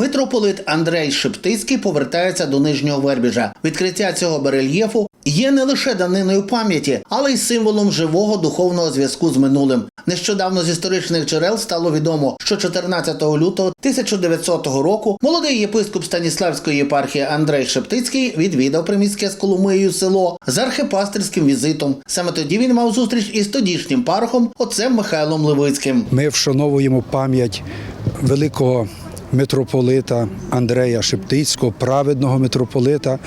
Митрополит Андрей Шептицький повертається до нижнього Вербіжа. Відкриття цього барельєфу є не лише даниною пам'яті, але й символом живого духовного зв'язку з минулим. Нещодавно з історичних джерел стало відомо, що 14 лютого 1900 року молодий єпископ Станіславської єпархії Андрей Шептицький відвідав приміське з Коломиєю село з архипастерським візитом. Саме тоді він мав зустріч із тодішнім парохом отцем Михайлом Левицьким. Ми вшановуємо пам'ять великого митрополита Андрея Шептицького, праведного митрополита,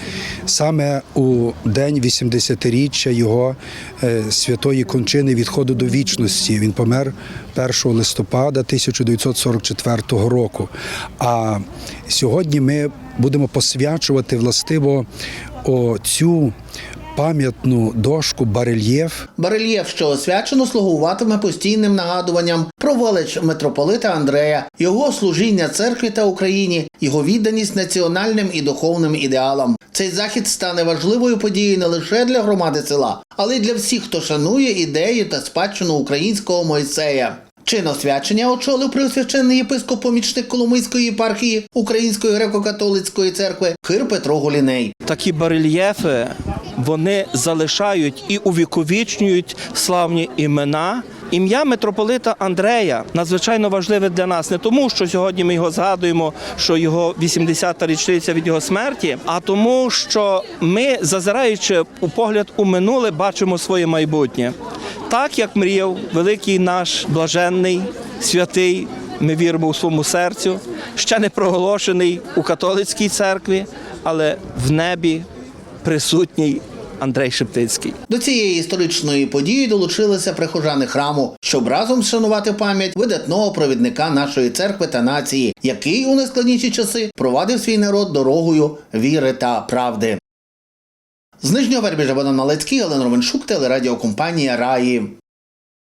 саме у день 80-річчя його е, святої кончини відходу до вічності. Він помер 1 листопада 1944 року. А сьогодні ми будемо посвячувати властиво цю пам'ятну дошку барельєф Барельєф, що освячено, слугуватиме постійним нагадуванням про митрополита Андрея, його служіння церкві та Україні, його відданість національним і духовним ідеалам. Цей захід стане важливою подією не лише для громади села, але й для всіх, хто шанує ідею та спадщину українського Мойсея. Чин освячення очолив преосвященний єпископ помічник Коломийської єпархії Української греко-католицької церкви Кир Петро Голіней. такі барельєфи вони залишають і увіковічнюють славні імена. Ім'я митрополита Андрея надзвичайно важливе для нас не тому, що сьогодні ми його згадуємо, що його 80-та річниця від його смерті, а тому, що ми, зазираючи у погляд у минуле, бачимо своє майбутнє. Так як мріяв великий наш блаженний, святий, ми віримо у своєму серцю, ще не проголошений у католицькій церкві, але в небі присутній Андрей Шептицький. До цієї історичної події долучилися прихожани храму, щоб разом вшанувати пам'ять видатного провідника нашої церкви та нації, який у найскладніші часи провадив свій народ дорогою віри та правди. З Нижнього Вербіжа Богдан Малецький, Олена Ровеншук, телерадіокомпанія Раї.